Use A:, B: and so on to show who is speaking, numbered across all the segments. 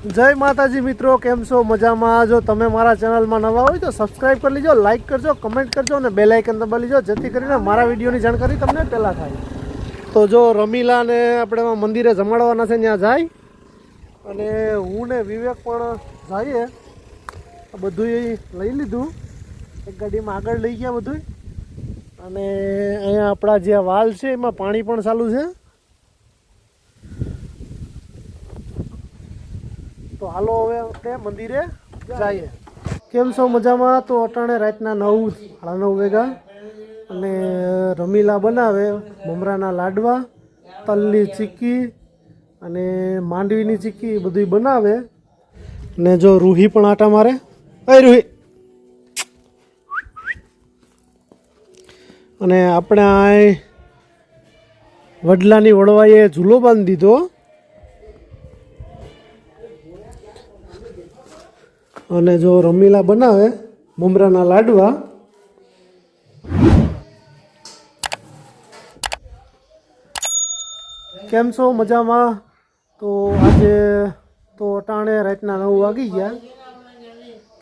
A: જય માતાજી મિત્રો, કેમ છો? મજામાં? જો તમે મારા ચેનલમાં નવા હોય તો સબસ્ક્રાઇબ કરી લેજો લાઇક કરજો કમેન્ટ કરજો અને બેલ આઇકન દબાવી લીજો, જેથી કરીને મારા વિડીયોની જાણકારી તમને પહેલાં થાય. તો જો રમીલાને આપણે મંદિરે જમાડવાના છે, ત્યાં જાય. અને હું ને વિવેક પણ જઈએ. બધું લઈ લીધું. એક ગાડીમાં આગળ લઈ ગયા બધું અને અહીંયા આપણા જે વાલ છે, એમાં પાણી પણ ચાલુ છે. તો હાલો હવે આપણે મંદિરે જઈએ. કેમ છો મજામાં? તો અટાણે રાતના નવ સાડા નવ વેગા. અને રમીલા બનાવે, મમરાના લાડવા, તલની ચીક્કી અને માંડવીની ચીક્કી બધું બનાવે. ને જો રૂહી પણ આટા મારે. અય રૂહી. અને આપણે આ વડલાની વડવાઈએ ઝૂલો બાંધી દીધો. અને જો રમીલા બનાવે મમરાના લાડવા, કેમ છો? મજામાં? તો આજે તો અટાણે રાતના નવ વાગી ગયા.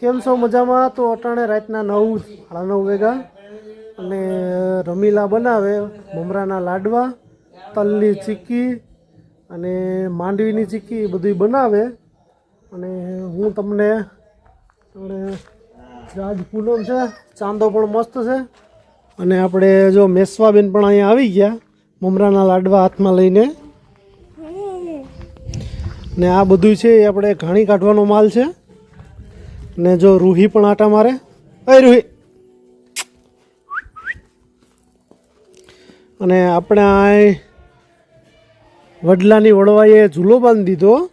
A: કેમ છો? મજામાં? તો અટાણે રાતના નવ, સાડા નવ વેગા અને રમીલા બનાવે મમરાના લાડવા, તલની ચીક્કી અને માંડવીની ચીક્કી બધું બનાવે. અને હું તમને આપણે રાજ પૂનમ છે, ચાંદો પણ મસ્ત છે. અને આપણે જો મેસવાબેન પણ અહીંયા આવી ગયા, મમરાના લાડવા હાથમાં લઈને. ને આ બધું છે, એ આપણે ઘાણી કાઢવાનો માલ છે. ને જો રૂહી પણ આટા મારે. અય રૂહી! અને આપણે આ વડલાની વડવાઈએ ઝૂલો બાંધી દીધો.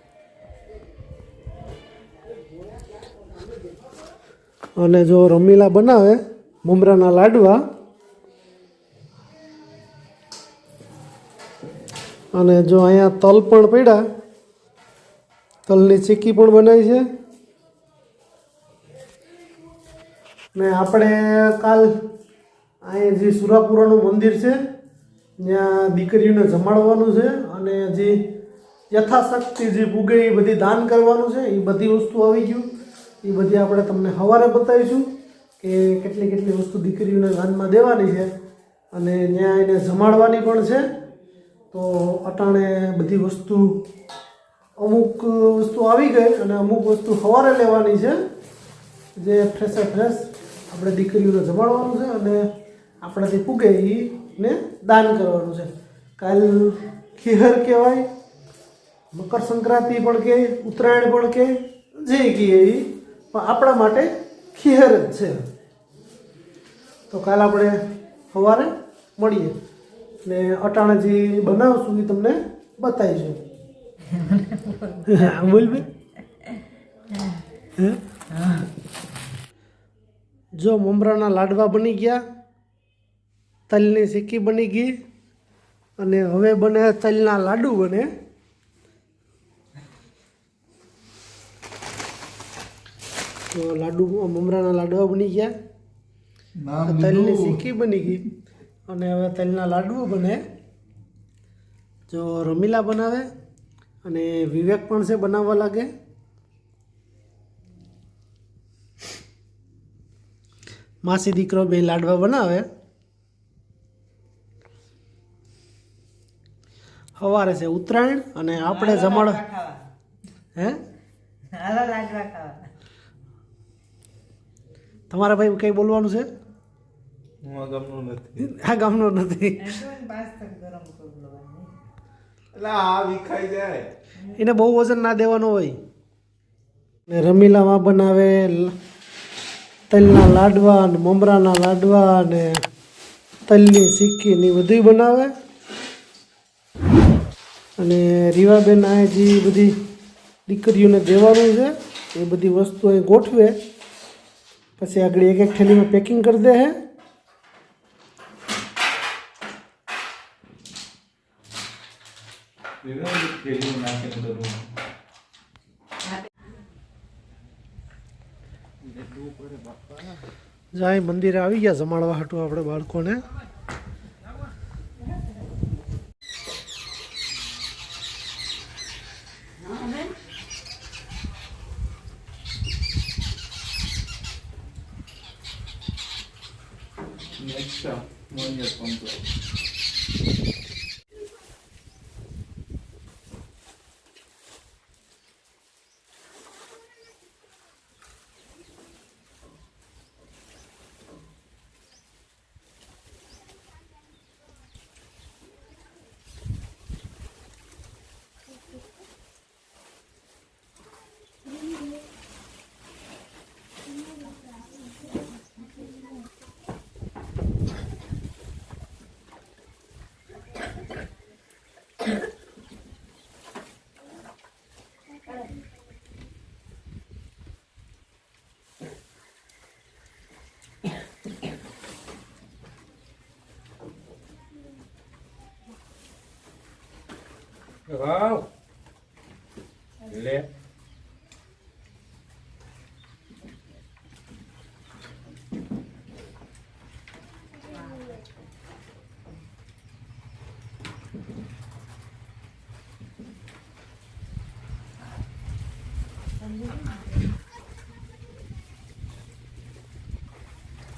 A: અને જો રમીલા બનાવે મમરાના લાડવા, અને જો અહીંયા તલ પણ પડ્યા, તલની ચીક્કી પણ બનાવી છે. ને આપણે કાલ અહીંયા જે સુરાપુરાનું મંદિર છે, ત્યાં દીકરીઓને જમાડવાનું છે અને જે યથાશક્તિ જે પૂગે એ બધી દાન કરવાનું છે, એ બધી વસ્તુ આવી ગયું. એ બધી આપણે તમને સવારે બતાવીશું કે કેટલી કેટલી વસ્તુ દીકરીઓને દાનમાં દેવાની છે અને ત્યાં એને જમાડવાની પણ છે. તો અટાણે બધી વસ્તુ અમુક વસ્તુ આવી ગઈ અને અમુક વસ્તુ સવારે લેવાની છે. જે ફ્રેશે ફ્રેશ આપણે દીકરીઓને જમાડવાનું છે અને આપણાથી પૂગે એને દાન કરવાનું છે. કાલ ખીહર કહેવાય મકર સંક્રાંતિ પણ કહે ઉત્તરાયણ પણ કહે જે કહીએ એ પણ આપણા માટે ખીહર જ છે. તો કાલ આપણે સવારે મળીએ ને અટાણાજી જે બનાવશું એ તમને બતાવીશું. બોલ બે. જો મમરાના લાડવા બની ગયા તલની સિક્કી બની ગઈ અને હવે બને તલના લાડુ બને. તો લાડુ મમરાના લાડવા બની ગયા. તલની સિક્કી બની ગઈ. અને હવે તલના લાડુઓ બને. જો રમીલા બનાવે અને વિવેક પણ છે બનાવવા લાગે. માસી દીકરો બે લાડવા બનાવે. સવારે છે ઉત્તરાયણ અને આપણે જમાડ હે?
B: લાડવા ખાવા.
A: તમારા ભાઈ કઈ બોલવાનું છે?
C: હું આ ગામનો નથી.
A: આ ગામનો નથી.
B: પાસ તક ગરમ કરવાનું
C: એટલે આ વિખાઈ જાય.
A: એને બહુ વજન ના દેવાનું હોય. ને રમીલામાં બનાવે તલના લાડવા ને મમરાના લાડવા ને તલની સિક્કી ને એ બધું બનાવે. અને રીવાબેન આ જે બધી દીકરીઓને દેવાનું છે એ બધી વસ્તુ અહીં ગોઠવે. પછી આગળ એક એક થેલીમાં પેકિંગ કરી દે હે. જાય મંદિરે આવી ગયા જમાડવા હતું આપણે બાળકોને. Все, молодец, Пантон.
C: અચ્છા મોનિયર પંપ વાવ લે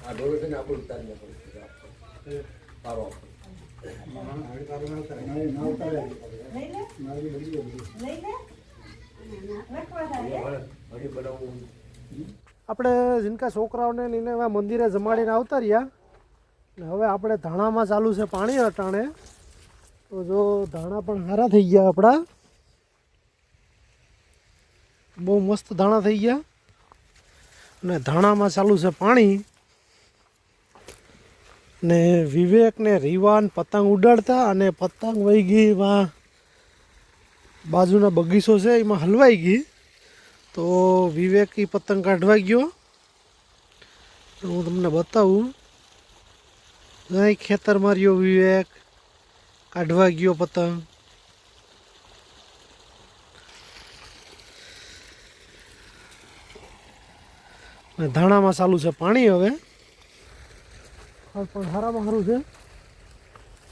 D: આ ડોલો છે ને આપણે ઉતારી આપણે પારો હજી બનાવવું
A: આપણે જીનકા છોકરાઓને લઈને એવા મંદિરે જમાડીને આવતા રહ્યા. હવે આપણે ધાણામાં ચાલુ છે પાણી અટાણે. તો જો ધાણા પણ સારા થઈ ગયા આપણા. બહુ મસ્ત ધાણા થઈ ગયા. અને ધાણામાં ચાલુ છે પાણી. ને વિવેક ને રીવાન પતંગ ઉડાડતા અને પતંગ વહી ગઈ એમાં. બાજુના બગીચો છે, એમાં હલવાઈ ગઈ. તો વિવેક ઈ પતંગ કાઢવા ગયો. હું તમને બતાવું. અહીં ખેતર માર્યો વિવેક. કાઢવા ગયો પતંગ. ધાણામાં ચાલુ છે પાણી હવે. ફાલ પણ સારામાં સારું છે.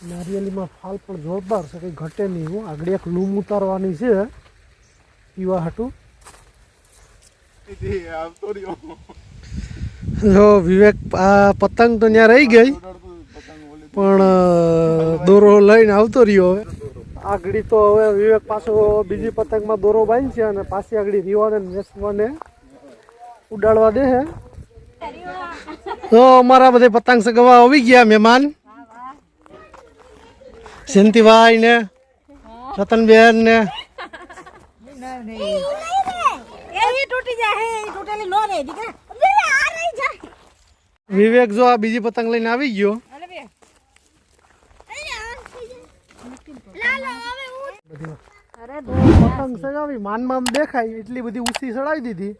A: નારિયેલીમાં ફાલ પણ જોરદાર છે કંઈ ઘટે નહીં હું. આગળ એક લૂમ ઉતારવાની છે પીવા હાટું. જો વિવેક આ પતંગ તો ત્યાં રહી ગઈ પણ દોરો લઈને આવતો રહ્યો હવે. આગળ તો હવે વિવેક પાછો બીજી પતંગમાં દોરો બાંધશે અને પાછી આગળ રીવાને વેસવાને ઉડાડવા દે હે. તો અમારા બધે પતંગ સગવા આવી ગયા મહેમાન. જયંતિભાઈ ને, રતનબેન ને. વિવેક જો આ બીજી પતંગ લઈને આવી ગયો.
E: અરે
A: પતંગ સગાવી માનમાં માન દેખાય, એટલી બધી ઊંચી ચડાવી દીધી.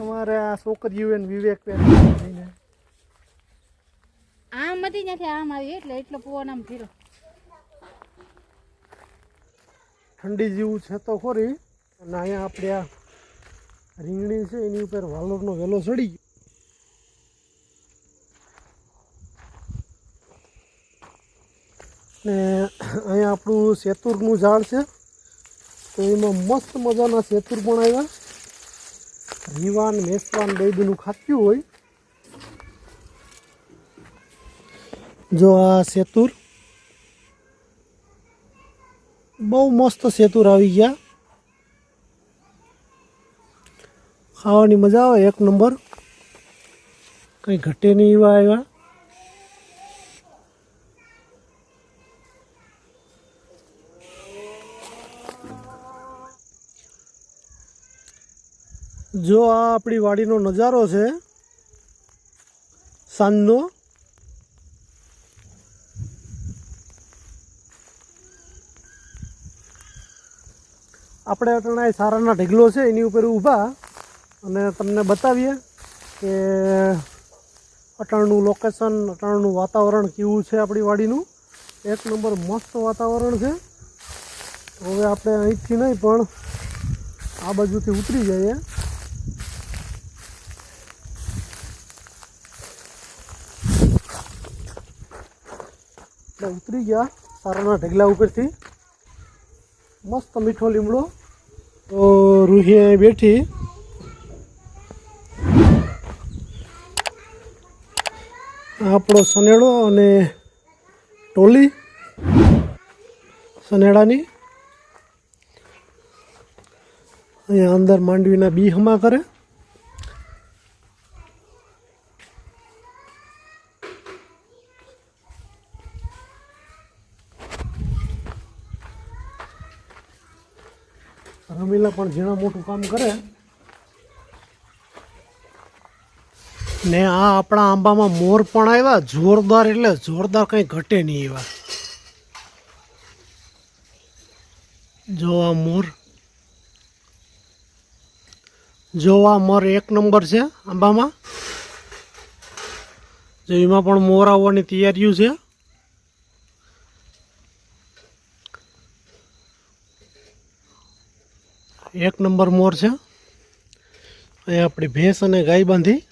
A: અમારે આ છોકરીઓ ને વિવેક બેન
E: આમ હતી ત્યાંથી આમ આવી એટલે એટલો પવન આમ ફેરો.
A: ઠંડી જેવું છે તો ખોરી અને અહીંયા આપણે આ રીંગણી છે એની ઉપર વાલોરનો વેલો ચડી ગયો. ને અહીંયા આપણું સેતુરનું ઝાડ છે તો એમાં મસ્ત મજાના સેતુર પણ આવ્યા. રીવાન મેસવાન બેબીનું ખાત્યું હોય. જો આ સેતુર. બહુ મસ્ત સેતુર આવી ગયા. ખાવાની મજા આવે, એક નંબર. કંઈ ઘટે નહીં એવા આવ્યા. જો આ આપણી વાડીનો નજારો છે, સાંજનો, આપણે અટણાય સારાના ઢગલો છે, એની ઉપર ઊભા અને તમને બતાવીએ કે અટાણનું લોકેશન અટાણનું વાતાવરણ કેવું છે આપણી વાડીનું. એક નંબર મસ્ત વાતાવરણ છે. હવે આપણે અહીંથી નહીં, પણ આ બાજુથી ઉતરી જઈએ. એટલે ઉતરી ગયા સારાના ઢગલા ઉપરથી. મસ્ત મીઠો લીમડો. તો રૂહી બેઠી. આપણો સનેડો અને ટોલી સનેડાની અહીંયા અંદર માંડવીના બી હમા કરે રમીલા પણ ઝીણા મોટું કામ કરે ને આ આપણા આંબામાં મોર પણ આવ્યા. જોરદાર એટલે જોરદાર કંઈ ઘટે નહીં એવા. જો આ મોર. જો આ મોર એક નંબર છે આંબામાં. જો એમાં પણ મોર આવવાની તૈયારીઓ છે. એક નંબર મોર છે. અહીંયા આપણી ભેંસ અને ગાય બાંધી